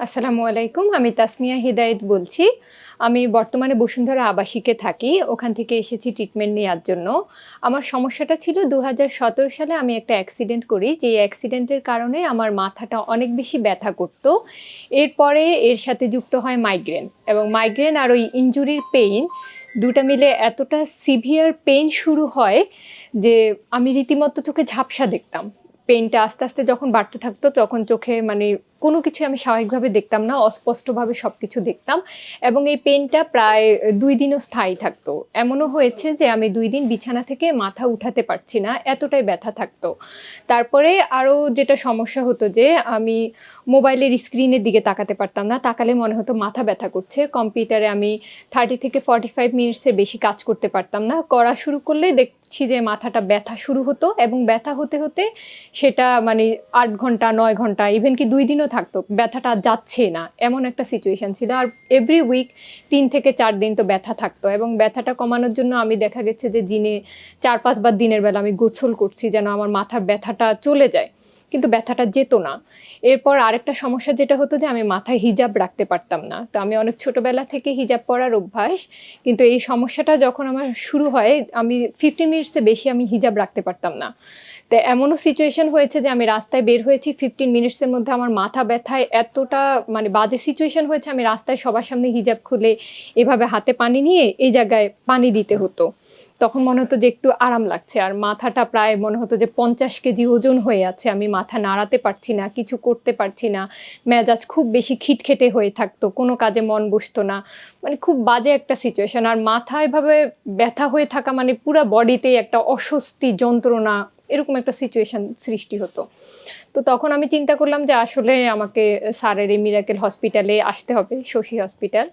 আসসালামু আলাইকুম, আমি তাসমিয়া হিদায়েত বলছি। আমি বর্তমানে বসুন্ধরা আবাসিকে থাকি, ওখান থেকে এসেছি ট্রিটমেন্ট নেওয়ার জন্য। আমার সমস্যাটা ছিল দু হাজার সতেরো সালে আমি একটা অ্যাক্সিডেন্ট করি যে অ্যাক্সিডেন্টের কারণে আমার মাথাটা অনেক বেশি ব্যথা করতো। এরপরে এর সাথে যুক্ত হয় মাইগ্রেন এবং মাইগ্রেন আর ওই ইনজুরির পেইন দুটা মিলে এতটা সিভিয়ার পেইন শুরু হয় যে আমি রীতিমতো চোখে ঝাপসা দেখতাম। পেইনটা আস্তে আস্তে যখন বাড়তে থাকতো, তখন চোখে মানে কোনো কিছু আমি স্বাভাবিকভাবে দেখতাম না, অস্পষ্টভাবে সব কিছু দেখতাম। এবং এই পেনটা প্রায় দুই দিনও স্থায়ী থাকতো। এমনও হয়েছে যে আমি দুই দিন বিছানা থেকে মাথা উঠাতে পারছি না, এতটাই ব্যথা থাকতো। তারপরে আরও যেটা সমস্যা হতো যে আমি মোবাইলের স্ক্রিনের দিকে তাকাতে পারতাম না, তাকালে মনে হতো মাথা ব্যথা করছে, কম্পিউটারে আমি থার্টি থেকে ফর্টি ফাইভ মিনিটসের বেশি কাজ করতে পারতাম না। করা শুরু করলে দেখছি যে মাথাটা ব্যথা শুরু হতো এবং ব্যথা হতে হতে সেটা মানে আট ঘণ্টা, নয় ঘণ্টা ইভেন কি দুই দিনও থাকতো। ব্যথাটা যাচ্ছে না। এমন একটা সিচুয়েশন ছিল। আর এভরি উইক তিন থেকে চার দিন তো ব্যথা থাকতো এবং ব্যথাটা কমানোর জন্য আমি দেখা গেছে যে, দিনে চার, পাঁচবার দিনের বেলা আমি গোছল করছি যেন আমার মাথার ব্যথাটা চলে যায়। কিন্তু ব্যথাটা যেত না। এরপর আরেকটা সমস্যা যেটা হতো যে আমি মাথায় হিজাব রাখতে পারতাম না। তো আমি অনেক ছোটোবেলা থেকে হিজাব পরার অভ্যাস। কিন্তু এই সমস্যাটা যখন আমার শুরু হয়, আমি ফিফটিন মিনিটসে বেশি আমি হিজাব রাখতে পারতাম না। তো এমনও সিচুয়েশন হয়েছে যে আমি রাস্তায় বের হয়েছি ফিফটিন মিনিটসের মধ্যে আমার মাথা ব্যথায় এতটা মানে বাজে সিচুয়েশন হয়েছে, আমি রাস্তায় সবার সামনে হিজাব খুলে এভাবে হাতে পানি নিয়ে এই জায়গায় পানি দিতে হতো। তখন মনে হতো যে একটু আরাম লাগছে। আর মাথাটা প্রায় মনে হতো যে পঞ্চাশ কেজি ওজন হয়ে আছে। আমি মাথা নাড়াতে পারছি না, কিছু করতে পারছি না। মেজাজ খুব বেশি খিটখেটে হয়ে থাকতো। কোনো কাজে মন বসতো না। মানে খুব বাজে একটা সিচুয়েশন আর মাথা এভাবে ব্যথা হয়ে থাকা মানে পুরো বডিতে একটা অস্বস্তি যন্ত্রণা, এরকম একটা সিচুয়েশন সৃষ্টি হতো। তো তখন আমি চিন্তা করলাম যে আসলে আমাকে স্যারের এই মিরাকেল হসপিটালে আসতে হবে, শশী হসপিটাল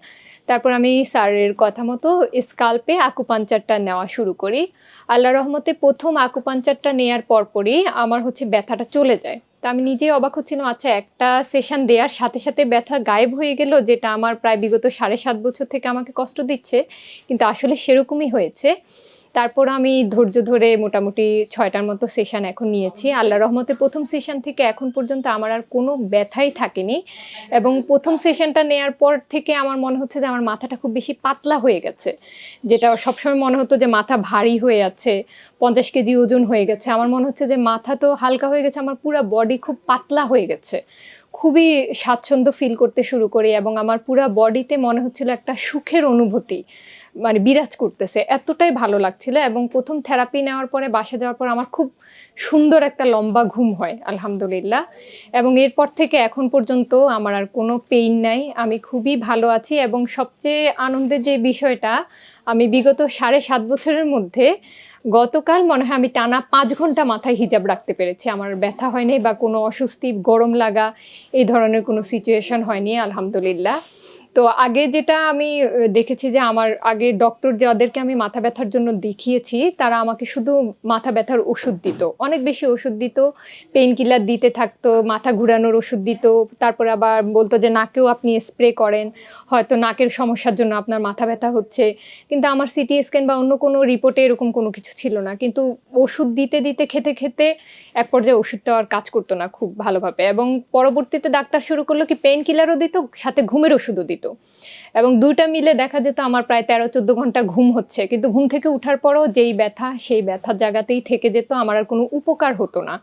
তারপর আমি স্যারের কথা মতো স্কাল্পে আকুপাঞ্চারটা নেওয়া শুরু করি। আল্লাহ রহমতে প্রথম আকুপাঞ্চারটা নেয়ার পরপরই আমার হচ্ছে ব্যথাটা চলে যায়। তো আমি নিজেই অবাক হচ্ছিলাম আচ্ছা একটা সেশন দেওয়ার সাথে সাথে ব্যথা গায়েব হয়ে গেল, যেটা আমার প্রায় বিগত সাড়ে সাত বছর থেকে আমাকে কষ্ট দিচ্ছে, কিন্তু আসলে সেরকমই হয়েছে। তারপর আমি ধৈর্য ধরে মোটামুটি ছয়টার মতো সেশন এখন নিয়েছি। আল্লাহ রহমতে প্রথম সেশন থেকে এখন পর্যন্ত আমার আর কোনো ব্যথাই থাকেনি এবং প্রথম সেশনটা নেয়ার পর থেকে আমার মনে হচ্ছে যে আমার মাথাটা খুব বেশি পাতলা হয়ে গেছে। যেটা সবসময় মনে হতো যে মাথা ভারী হয়ে আছে পঞ্চাশ কেজি ওজন হয়ে গেছে। আমার মনে হচ্ছে যে মাথা তো হালকা হয়ে গেছে, আমার পুরো বডি খুব পাতলা হয়ে গেছে। খুবই স্বাচ্ছন্দ্য ফিল করতে শুরু করি এবং আমার পুরা বডিতে মনে হচ্ছিল একটা সুখের অনুভূতি মানে বিরাজ করতেছে। এতটাই ভালো লাগছিল এবং প্রথম থেরাপি নেওয়ার পরে বাসা যাওয়ার পর আমার খুব সুন্দর একটা লম্বা ঘুম হয়, আলহামদুলিল্লাহ। এবং এরপর থেকে এখন পর্যন্ত আমার আর কোনো পেইন নাই। আমি খুবই ভালো আছি এবং সবচেয়ে আনন্দের যে বিষয়টা, আমি বিগত সাড়ে সাত বছরের মধ্যে গতকাল মনে হয় আমি টানা পাঁচ ঘণ্টা মাথায় হিজাব রাখতে পেরেছি। আমার ব্যথা হয়নি বা কোনো অস্বস্তি, গরম লাগা, এই ধরনের কোনো সিচুয়েশন হয়নি, আলহামদুলিল্লাহ। তো আগে যেটা আমি দেখেছি যে আমার আগে ডক্টর যাদেরকে আমি মাথা ব্যথার জন্য দেখিয়েছি, তারা আমাকে শুধু মাথা ব্যথার ওষুধ দিত। অনেক বেশি ওষুধ দিত। পেইন কিলার দিতে থাকতো, মাথা ঘুরানোর ওষুধ দিত। তারপর আবার বলতো যে, নাকেও আপনি স্প্রে করেন। হয়তো নাকের সমস্যার জন্য আপনার মাথা ব্যথা হচ্ছে। কিন্তু আমার সিটি স্ক্যান বা অন্য কোনো রিপোর্টে এরকম কোনো কিছু ছিল না। কিন্তু ওষুধ দিতে দিতে, খেতে খেতে এক পর্যায়ে ওষুধটা আর কাজ করতো না খুব ভালোভাবে। এবং পরবর্তীতে ডাক্তার শুরু করল কি পেইন কিলারও দিত, সাথে ঘুমের ওষুধও দিত। এবং দুইটা মিলে দেখা যেত আমার প্রায় তেরো, চোদ্দ ঘণ্টা ঘুম হচ্ছে। কিন্তু ঘুম থেকে উঠার পরও যেই ব্যথা, সেই ব্যথার জায়গাতেই থেকে যেত, আমার আর কোনো উপকার হতো না।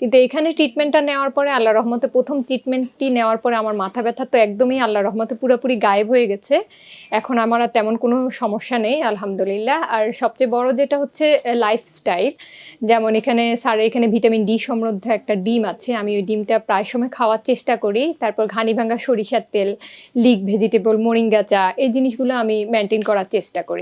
কিন্তু এখানে ট্রিটমেন্টটা নেওয়ার পরে আল্লাহ রহমতে, প্রথম ট্রিটমেন্টটি নেওয়ার পরে আমার মাথা ব্যথা তো একদমই আল্লাহ রহমতে পুরোপুরি গায়েব হয়ে গেছে। এখন আমার আর তেমন কোনো সমস্যা নেই, আলহামদুলিল্লাহ। আর সবচেয়ে বড় যেটা হচ্ছে লাইফস্টাইল যেমন এখানে স্যারের এখানে ভিটামিন ডি সমৃদ্ধ একটা ডিম আছে। আমি ওই ডিমটা প্রায় সময় খাওয়ার চেষ্টা করি। তারপর ঘানি ভাঙ্গা সরিষার তেল, লিক ভেজিটেবল মরিঙ্গা চা এই জিনিসগুলো আমি মেনটেন করার চেষ্টা করি।